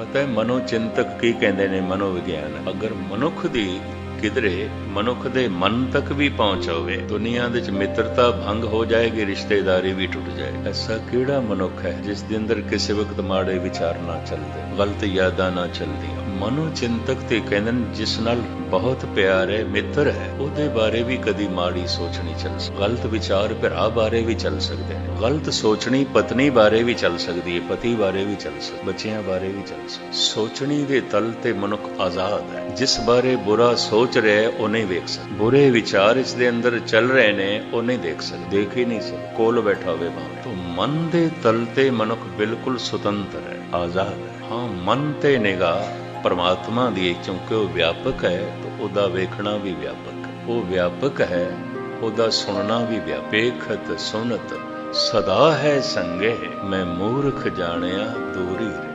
ਪਤਾ ਹੈ ਮਨੋਚਿੰਤਕ ਕੀ ਕਹਿੰਦੇ ਨੇ? ਮਨੋਵਿਗਿਆਨ। ਅਗਰ ਮਨੁੱਖ ਦੀ ਕਿਧਰੇ ਮਨੁੱਖ ਦੇ ਮਨ ਤੱਕ ਵੀ ਪਹੁੰਚ ਹੋਵੇ ਦੁਨੀਆ ਦੇ ਵਿੱਚ ਮਿੱਤਰਤਾ ਭੰਗ ਹੋ ਜਾਏਗੀ, ਰਿਸ਼ਤੇਦਾਰੀ ਵੀ ਟੁੱਟ ਜਾਏ ਐਸਾ ਕਿਹੜਾ ਮਨੁੱਖ ਹੈ ਜਿਸ ਦੇ ਅੰਦਰ ਕਿਸੇ ਵਕਤ ਮਾੜੇ ਵਿਚਾਰ ਨਾ ਚੱਲਦੇ, ਗਲਤ ਯਾਦਾਂ ਨਾ ਚੱਲਦੀਆਂ? ਮਨੋਚਿੰਤਕ ਤੇ ਕਹਿੰਦੇ ਜਿਸ ਨਾਲ ਬਹੁਤ ਪਿਆਰ ਹੈ, ਮਿੱਤਰ ਹੈ, ਉਹਦੇ ਬਾਰੇ ਵੀ ਕਦੀ ਮਾੜੀ ਸੋਚਣੀ ਚੱਲ ਸਕਦੀ। ਗਲਤ ਵਿਚਾਰ ਭਰਾ ਬਾਰੇ ਵੀ ਚੱਲ ਸਕਦੇ ਨੇ। ਗਲਤ ਸੋਚਣੀ ਪਤਨੀ ਬਾਰੇ ਵੀ ਚੱਲ ਸਕਦੀ ਹੈ, ਪਤੀ ਬਾਰੇ ਵੀ ਚੱਲ ਸਕਦੀ, ਬੱਚਿਆਂ ਬਾਰੇ ਵੀ ਚੱਲ ਸਕਦੀ। ਸੋਚਣੀ ਦੇ ਤਲ ਤੇ ਮਨੁੱਖ ਆਜ਼ਾਦ ਹੈ। ਜਿਸ ਬਾਰੇ ਬੁਰਾ ਸੋਚ ਰਿਹਾ ਉਹ ਨਹੀਂ ਵੇਖ ਸਕਦਾ। ਬੁਰੇ ਵਿਚਾਰ ਇਸ ਦੇ ਅੰਦਰ ਚੱਲ ਰਹੇ ਨੇ, ਉਹ ਨਹੀਂ ਦੇਖ ਸਕਦਾ। ਦੇਖ ਹੀ ਨਹੀਂ ਸਕਦਾ। ਕੋਲ ਬੈਠਾ ਹੋਵੇ ਭਾਵੇਂ। ਤਾਂ ਮਨ ਦੇ ਤਲ ਤੇ ਮਨੁੱਖ ਬਿਲਕੁਲ ਸੁਤੰਤਰ ਹੈ, ਆਜ਼ਾਦ ਹੈ। ਹਾਂ, ਮਨ ਤੇ ਨਿਗਾਹ ਪਰਮਾਤਮਾ ਦੀ ਕਿਉਂਕਿ ਉਹ ਵਿਆਪਕ ਹੈ, ਤਾਂ ਉਹਦਾ ਵੇਖਣਾ ਵੀ ਵਿਆਪਕ ਹੈ। ਉਹ ਵਿਆਪਕ ਹੈ, ਉਹਦਾ ਸੁਣਨਾ ਵੀ ਵਿਆਪੇਖਤ ਸੁਨਤ ਸਦਾ ਹੈ ਸੰਗੇ ਮੈਂ ਮੂਰਖ ਜਾਣਿਆ ਦੂਰੀ